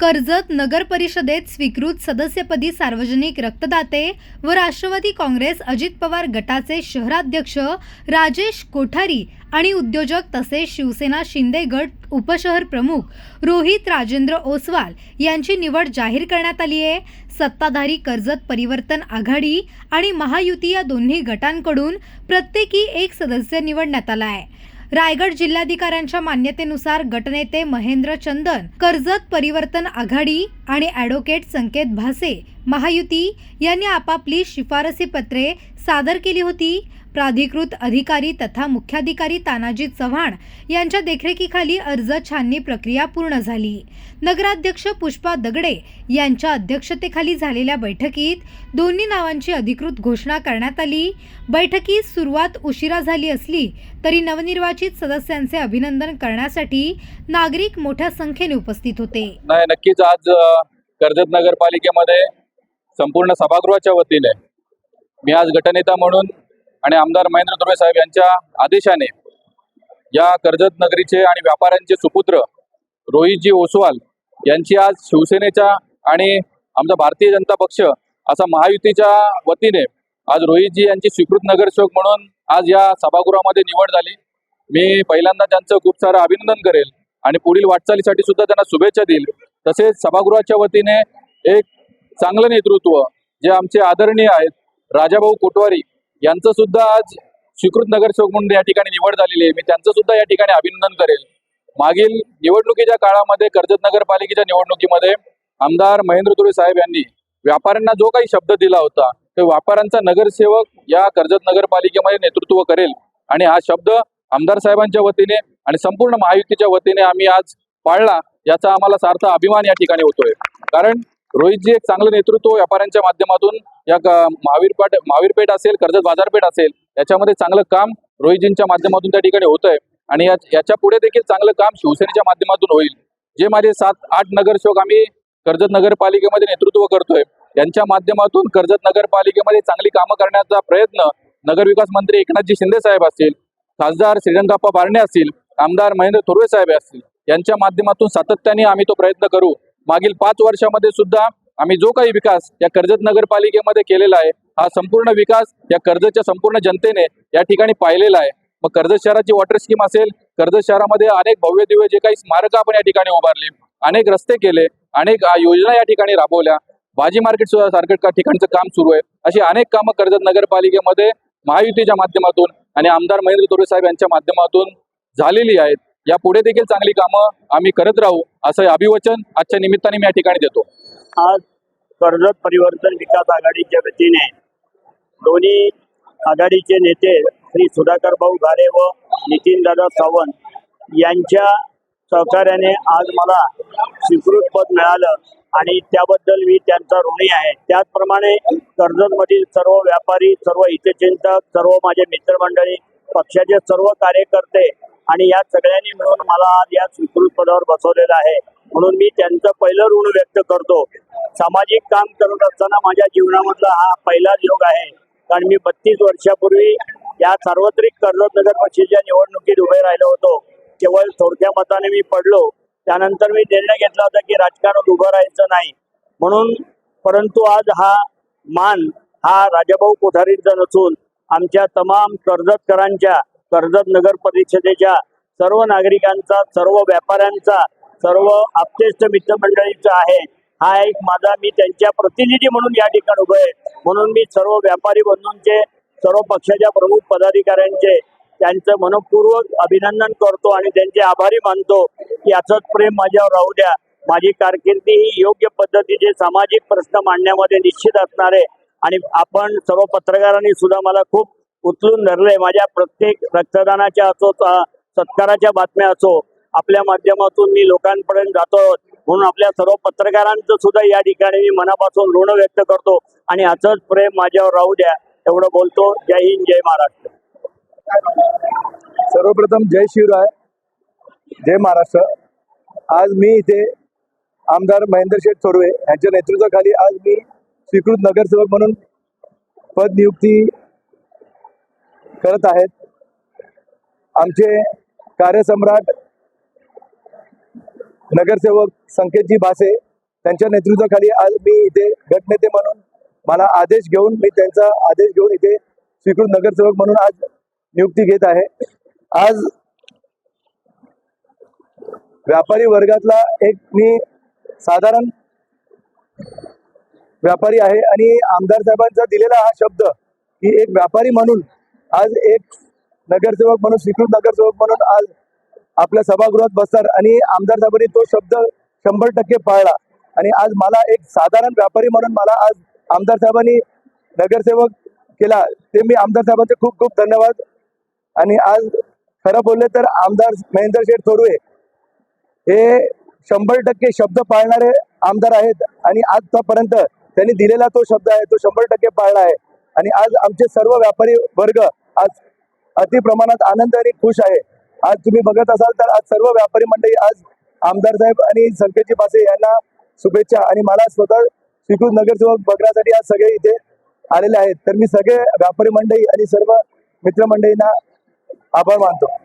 कर्जत नगर परिषदेत स्वीकृत सदस्यपदी सार्वजनिक रक्तदाते व राष्ट्रवादी काँग्रेस अजित पवार गटाचे शहराध्यक्ष राजेश कोठारी आणि उद्योजक तसेच शिवसेना शिंदे गट उपशहर प्रमुख रोहित राजेंद्र ओसवाल यांची निवड जाहीर करण्यात आली आहे. सत्ताधारी कर्जत परिवर्तन आघाडी आणि महायुती या दोन्ही गटांकडून प्रत्येकी एक सदस्य निवडण्यात आला आहे. रायगड जिल्हाधिकाऱ्यांच्या मान्यतेनुसार गटनेते महेंद्र चंदन कर्जत परिवर्तन आघाडी आणि ॲडव्होकेट संकेत भासे महायुती यांनी आपापली शिफारसी पत्रे सादर केली होती. प्राधिकृत अधिकारी तथा मुख्याधिकारी तानाजी चव्हाण यांच्या देखरेखीखाली अर्ज छाननी प्रक्रिया पूर्ण झाली. नगराध्यक्ष पुष्पा दगडे यांच्या अध्यक्षतेखाली झालेल्या बैठकीत दोन्ही नावांची अधिकृत घोषणा करण्यात आली. बैठकीस सुरुवात उशिरा झाली असली तरी नवनिर्वाचित सदस्यांचे अभिनंदन करण्यासाठी नागरिक मोठ्या संख्येने उपस्थित होते. नाही नक्कीच आज कर्जत नगरपालिकेमध्ये संपूर्ण सभागृहाच्या वतीने मी आज गटनेता म्हणून आणि आमदार महेंद्र धुर्वे साहेब यांच्या आदेशाने या कर्जत नगरीचे आणि व्यापाऱ्यांचे सुपुत्र रोहितजी ओसवाल यांची आज शिवसेनेच्या आणि आमचा भारतीय जनता पक्ष असा महायुतीच्या वतीने आज रोहितजी यांची स्वीकृत नगरसेवक म्हणून आज या सभागृहामध्ये निवड झाली. मी पहिल्यांदा त्यांचं खूप सारं अभिनंदन करेल आणि पुढील वाटचालीसाठी सुद्धा त्यांना शुभेच्छा देईल. तसेच सभागृहाच्या वतीने एक चांगलं नेतृत्व जे आमचे आदरणीय आहेत राजाभाऊ कोटवारी यांचं सुद्धा आज स्वीकृत नगरसेवक म्हणून या ठिकाणी निवड झालेली आहे. मी त्यांचं सुद्धा या ठिकाणी अभिनंदन करेल. मागील निवडणुकीच्या काळामध्ये कर्जत नगरपालिकेच्या निवडणुकीमध्ये आमदार महेंद्र तुरे साहेब यांनी व्यापाऱ्यांना जो काही शब्द दिला होता तो व्यापाऱ्यांचा नगरसेवक या कर्जत नगरपालिकेमध्ये नेतृत्व करेल. आणि हा शब्द आमदार साहेबांच्या वतीने आणि संपूर्ण महायुतीच्या वतीने आम्ही आज पाळला याचा आम्हाला सार्थ अभिमान या ठिकाणी होतोय. कारण रोहितजी एक चांगलं नेतृत्व व्यापाऱ्यांच्या माध्यमातून या महावीरपेठ महावीरपेठ असेल कर्जत बाजारपेठ असेल याच्यामध्ये चांगलं काम रोहितजींच्या माध्यमातून त्या ठिकाणी होतंय. आणि याच्यापुढे देखील चांगलं काम शिवसेनेच्या माध्यमातून होईल. जे माझे सात आठ नगरसेवक आम्ही कर्जत नगरपालिकेमध्ये नेतृत्व करतोय यांच्या माध्यमातून कर्जत नगरपालिकेमध्ये चांगली कामं करण्याचा प्रयत्न नगरविकास मंत्री एकनाथजी शिंदे साहेब असतील खासदार श्रीरंगाप्पा बारणे असतील आमदार महेंद्र थोरवे साहेब असतील यांच्या माध्यमातून सातत्याने आम्ही तो प्रयत्न करू. मागील पाच वर्षामध्ये सुद्धा आम्ही जो काही विकास या कर्जत नगरपालिकेमध्ये केलेला आहे हा संपूर्ण विकास या कर्जतच्या संपूर्ण जनतेने या ठिकाणी पाहिलेला आहे. मग कर्जत शहराची वॉटर स्कीम असेल कर्जत शहरामध्ये अनेक भव्य दिव्य जे काही स्मारकं आपण या ठिकाणी उभारली अनेक रस्ते केले अनेक योजना या ठिकाणी राबवल्या भाजी मार्केट सुद्धा सारखं का ठिकाणचं काम सुरू आहे अशी अनेक कामं कर्जत नगरपालिकेमध्ये महायुतीच्या माध्यमातून आणि आमदार महेंद्र तोरे साहेब यांच्या माध्यमातून झालेली आहेत. या पुढे देखील चांगली कामं आम्ही करत राहू असं अभिवचन आजच्या निमित्ताने मी या ठिकाणी देतो. आज कर्जत परिवर्तन विकास आघाडीच्या वतीने दोन्ही आघाडीचे नेते श्री सुधाकर भाऊ घारे व नितीनदादा सावंत यांच्या सहकार्याने आज मला स्वीकृत पद मिळालं आणि त्याबद्दल मी त्यांचा ऋणी आहे. त्याचप्रमाणे कर्जतमधील सर्व व्यापारी सर्व हितचिंतक सर्व माझे मित्रमंडळी पक्षाचे सर्व कार्यकर्ते आणि या सगळ्यांनी मिळून मला आज या स्वीकृत पदावर बसवलेलं आहे. म्हणून मी त्यांचं पहिलं ऋण व्यक्त करतो. सामाजिक काम करत असताना माझ्या जीवनामधला हा पहिलाच योग आहे. कारण मी बत्तीस वर्षापूर्वी या सार्वत्रिक कर्जत नगर पक्षाच्या निवडणुकीत उभे राहिलो होतो. केवळ थोडक्या मताने मी पडलो. त्यानंतर मी निर्णय घेतला होता की राजकारणात उभं राहायचं नाही. म्हणून परंतु आज हा मान हा राजाभाऊ कोठारीचा नसून आमच्या तमाम कर्जतकरांच्या कर्जत नगर परिषदेच्या सर्व नागरिकांचा सर्व व्यापाऱ्यांचा सर्व आपतेष्ट मित्रमंडळीचा आहे. हा एक माझा मी त्यांच्या प्रतिनिधी म्हणून या ठिकाणी उभे आहे. म्हणून मी सर्व व्यापारी बंधूंचे सर्व पक्षाच्या प्रमुख पदाधिकाऱ्यांचे त्यांचं मनपूर्वक अभिनंदन करतो आणि त्यांचे आभारी मानतो की असंच प्रेम माझ्यावर राहू द्या. माझी कारकिर्दी ही योग्य पद्धतीचे सामाजिक प्रश्न मांडण्यामध्ये निश्चित असणार आहे. आणि आपण सर्व पत्रकारांनी सुद्धा मला खूप उचलून धरले माझ्या प्रत्येक रक्तदानाच्या असो सत्काराच्या बातम्या असो आपल्या माध्यमातून मी लोकांपर्यंत जातो. म्हणून आपल्या सर्व पत्रकारांचं सुद्धा या ठिकाणी मी मनापासून ऋण व्यक्त करतो. आणि असंच प्रेम माझ्यावर राहू द्या. एवढं बोलतो. जय हिंद जय महाराष्ट्र. सर्वप्रथम जय शिवराय जय महाराष्ट्र. आज मी इथे आमदार महेंद्र शेठ थोरवे यांच्या नेतृत्वाखाली आज मी स्वीकृत नगरसेवक म्हणून पद नियुक्ती करत आहेत. आमचे कार्यसम्राट नगरसेवक संकेतजी भासे त्यांच्या नेतृत्वाखाली आज मी इथे गटनेते म्हणून मला आदेश घेऊन मी त्यांचा आदेश घेऊन इथे स्वीकृत नगरसेवक म्हणून आज नियुक्ती घेत आहे. आज व्यापारी वर्गातला एक मी साधारण व्यापारी आहे आणि आमदार साहेबांचा दिलेला हा शब्द की एक व्यापारी म्हणून आज एक नगरसेवक म्हणून स्वीकृत नगरसेवक म्हणून आज आपल्या सभागृहात बसतात आणि आमदार साहेबांनी तो शब्द शंभर टक्के पाळला. आणि आज मला एक साधारण व्यापारी म्हणून मला आज आमदार साहेबांनी नगरसेवक केला. ते मी आमदार साहेबांचे खूप खूप धन्यवाद. आणि आज खरं बोलले तर आमदार महेंद्र शेठ थोरवे हे शंभर टक्के शब्द पाळणारे आमदार आहेत आणि आजपर्यंत त्यांनी दिलेला तो शब्द आहे तो शंभर टक्के पाळला आहे. आणि आज आमचे सर्व व्यापारी वर्ग आज अति प्रमाणात आनंद आणि खुश आहे. आज तुम्ही बघत असाल तर आज सर्व व्यापारी मंडळी आज आमदार साहेब आणि संकेतजी पासे यांना शुभेच्छा आणि मला स्वतः स्वीकृत नगरसेवक बघण्यासाठी आज सगळे इथे आलेले आहेत. तर मी सगळे व्यापारी मंडळी आणि सर्व मित्रमंडळींना आभार मानतो.